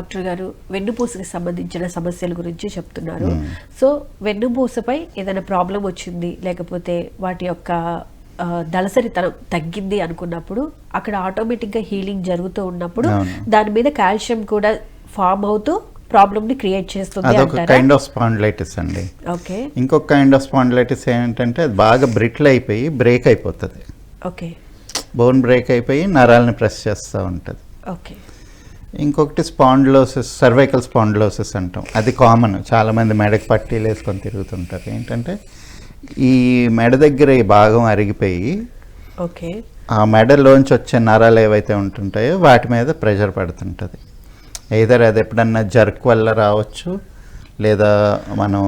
Doctor గారు వెన్నుపూసకి సంబంధించిన సమస్యల గురించి చెప్తున్నారు. సో వెన్నుపూసపై ఏదైనా ప్రాబ్లం వచ్చింది లేకపోతే వాటి యొక్క దళసరితనం తగ్గింది అనుకున్నప్పుడు అక్కడ ఆటోమేటిక్గా హీలింగ్ జరుగుతూ ఉన్నప్పుడు. దాని మీద కాల్షియం కూడా ఫామ్ అవుతూ ప్రాబ్లమ్ని క్రియేట్ చేస్తుంది అదొక కైండ్ ఆఫ్ స్పాండిలైటిస్ అండి. ఓకే. ఇంకొక కైండ్ ఆఫ్ స్పాండిలైటిస్ ఏంటంటే అది బాగా బ్రిటిల్ అయిపోయి బ్రేక్ అయిపోతుంది. ఓకే. బోన్ బ్రేక్ అయిపోయి నరాలని ప్రెస్ చేస్తూ ఉంటుంది. ఓకే. ఇంకొకటి స్పాండ్లోసిస్ సర్వైకల్ స్పాండ్లోసిస్ అంటాం. అది కామన్. చాలామంది మెడకి పట్టీలు వేసుకొని తిరుగుతుంటారు. ఏంటంటే ఈ మెడ దగ్గర ఈ భాగం అరిగిపోయి ఓకే. ఆ మెడలోంచి వచ్చే నరాలు ఏవైతే ఉంటుంటాయో వాటి మీద ప్రెషర్ పడుతుంటుంది. ఏదర్ అది ఎప్పుడన్నా జర్క్ వల్ల రావచ్చు లేదా మనం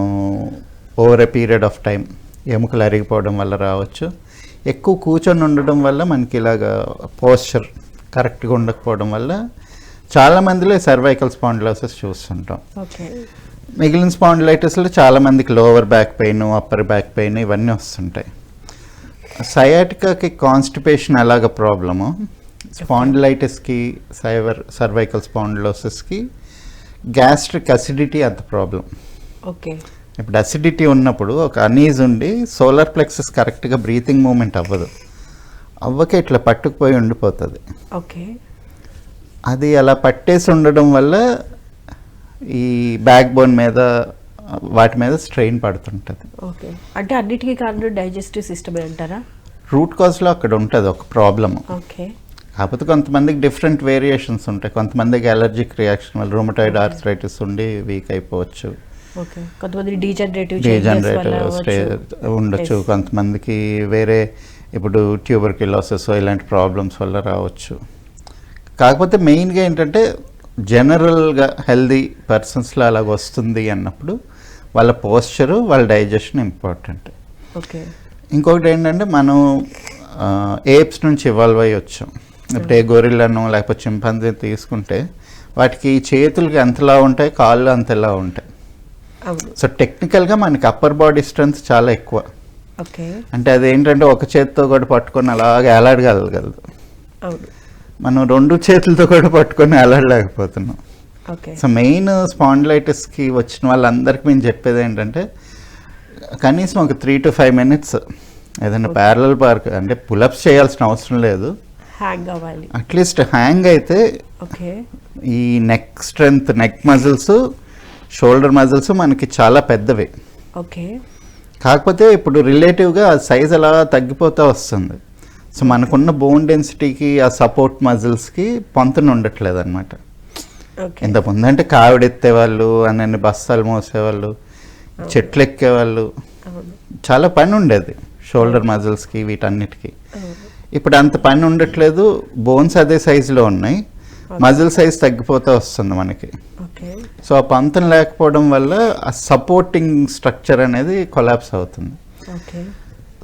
over a period of time ఎముకలు అరిగిపోవడం వల్ల రావచ్చు. ఎక్కువ కూర్చొని ఉండడం వల్ల మనకి ఇలాగ పోస్చర్ కరెక్ట్గా ఉండకపోవడం వల్ల చాలా మందిలో సర్వైకల్ స్పాండిలోసిస్ చూస్తుంటాం. ఓకే. మిగిలిన స్పాండిలైటిస్లో చాలా మందికి lower back pain upper back pain ఇవన్నీ వస్తుంటాయి. సయాటికాకి కాన్స్టిపేషన్ ఎలాగ ప్రాబ్లము స్పాండిలైటిస్కి సైవర్ సర్వైకల్ స్పాండిలోసిస్కి గ్యాస్ట్రిక్ అసిడిటీ అంత ప్రాబ్లం ఓకే. ఇప్పుడు అసిడిటీ ఉన్నప్పుడు ఒక అనీజ్ ఉండి సోలార్ ప్లెక్సెస్ కరెక్ట్గా బ్రీతింగ్ మూమెంట్ అవ్వదు. అవ్వక ఇట్లా పట్టుకుపోయి ఉండిపోతుంది. ఓకే. అది అలా పట్టేసి ఉండడం వల్ల ఈ బ్యాక్ బోన్ మీద వాటి మీద స్ట్రెయిన్ పడుతుంటుంది. ఓకే. అంటే అన్నిటికీ కారణం డైజెస్టివ్ సిస్టమ్ అంటారా? రూట్ కాజ్లో అక్కడ ఉంటుంది ఒక ప్రాబ్లము ఓకే. కాకపోతే కొంతమందికి డిఫరెంట్ వేరియేషన్స్ ఉంటాయి. కొంతమందికి అలర్జిక్ రియాక్షన్ వల్ల రూమటాయిడ్ ఆర్థరైటిస్ ఉండి వీక్ అయిపోవచ్చు. కొంతమంది డీజనరేటివ్ ఉండొచ్చు. కొంతమందికి వేరే ఇప్పుడు ట్యూబర్కిలోసిస్ ఇలాంటి ప్రాబ్లమ్స్ వల్ల రావచ్చు. కాకపోతే మెయిన్గా ఏంటంటే జనరల్గా హెల్దీ పర్సన్స్లో అలాగ వస్తుంది అన్నప్పుడు వాళ్ళ పోస్చరు వాళ్ళ డైజెషన్ ఇంపార్టెంట్. ఓకే. ఇంకొకటి ఏంటంటే మనం ఏప్స్ నుంచి ఇవాల్వ్ అయ్యి వచ్చాం. ఇప్పుడు ఏ గొరిల్లను లేకపోతే చింపాంజీ తీసుకుంటే వాటికి చేతులకి ఎంతలా ఉంటాయి కాళ్ళు అంతలా ఉంటాయి. సో టెక్నికల్గా మనకి అప్పర్ బాడీ స్ట్రెంత్ చాలా ఎక్కువ. ఓకే. అంటే అది ఏంటంటే ఒక చేతితో కూడా పట్టుకొని అలాగే ఎలాడగలగలదు అవును. మనం రెండు చేతులతో కూడా పట్టుకొని ఎలాడలేకపోతున్నాం ఓకే. సో మెయిన్ స్పాండిలైటిస్కి వచ్చిన వాళ్ళందరికీ మేము చెప్పేది ఏంటంటే కనీసం ఒక త్రీ టు ఫైవ్ మినిట్స్ ఏదైనా ప్యారలల్ పార్క్ అంటే పులప్స్ చేయాల్సిన అవసరం లేదు. హ్యాంగ్ అవ్వాలి. అట్లీస్ట్ హ్యాంగ్ అయితే ఓకే. ఈ neck strength neck muscles shoulder muscles మనకి చాలా పెద్దవి. ఓకే. కాకపోతే ఇప్పుడు రిలేటివ్గా సైజ్ అలా తగ్గిపోతూ వస్తుంది. సో మనకున్న బోన్ డెన్సిటీకి ఆ సపోర్ట్ మజిల్స్కి పొంతన ఉండట్లేదు అనమాట ఇంత ముందంటే కావిడెత్తేవాళ్ళు అన్నీ బస్తాలు మోసేవాళ్ళు చెట్లు ఎక్కేవాళ్ళు చాలా పని ఉండేది షోల్డర్ మజిల్స్కి వీటన్నిటికీ. ఇప్పుడు అంత పని ఉండట్లేదు బోన్స్ అదే సైజులో ఉన్నాయి. మజిల్ సైజ్ తగ్గిపోతూ వస్తుంది మనకి. సో ఆ పంతం లేకపోవడం వల్ల ఆ సపోర్టింగ్ స్ట్రక్చర్ అనేది కొలాప్స్ అవుతుంది.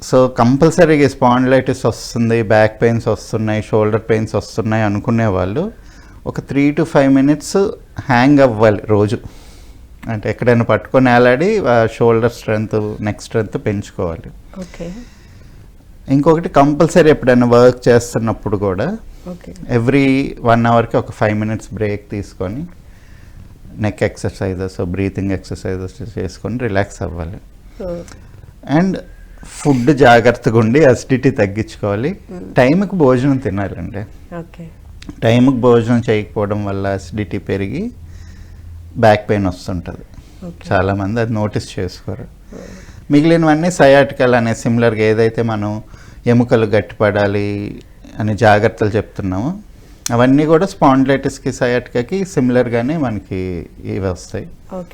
సో కంపల్సరీగా స్పాండిలైటిస్ వస్తుంది బ్యాక్ పెయిన్స్ వస్తున్నాయి షోల్డర్ పెయిన్స్ వస్తున్నాయి అనుకునే వాళ్ళు ఒక three to five minutes hang అవ్వాలి రోజు. అంటే ఎక్కడైనా పట్టుకొని వేలాడి షోల్డర్ స్ట్రెంగ్త్ నెక్ స్ట్రెంగ్త్ పెంచుకోవాలి. ఓకే. ఇంకొకటి కంపల్సరీ ఎప్పుడైనా వర్క్ చేస్తున్నప్పుడు కూడా ఓకే. ఎవ్రీ వన్ అవర్కి ఒక ఫైవ్ మినిట్స్ బ్రేక్ తీసుకొని నెక్ ఎక్సర్సైజెస్ బ్రీతింగ్ ఎక్సర్సైజెస్ చేసుకొని రిలాక్స్ అవ్వాలి. అండ్ ఫుడ్ జాగ్రత్తగా ఉండి అసిడిటీ తగ్గించుకోవాలి. టైంకి భోజనం తినాలండి. ఓకే. టైంకి భోజనం చేయకపోవడం వల్ల అసిడిటీ పెరిగి బ్యాక్ పెయిన్ వస్తుంటుంది. చాలామంది అది నోటీస్ చేసుకోరు. మిగిలినవన్నీ సయాటికల్ అనే సిమిలర్గా ఏదైతే మనం ఎముకలు గట్టిపడాలి అని జాగ్రత్తలు చెప్తున్నామో అవన్నీ కూడా స్పాండిలైటిస్కి సయాటికాకి సిమిలర్గానే మనకి ఇవి వస్తాయి. ఓకే.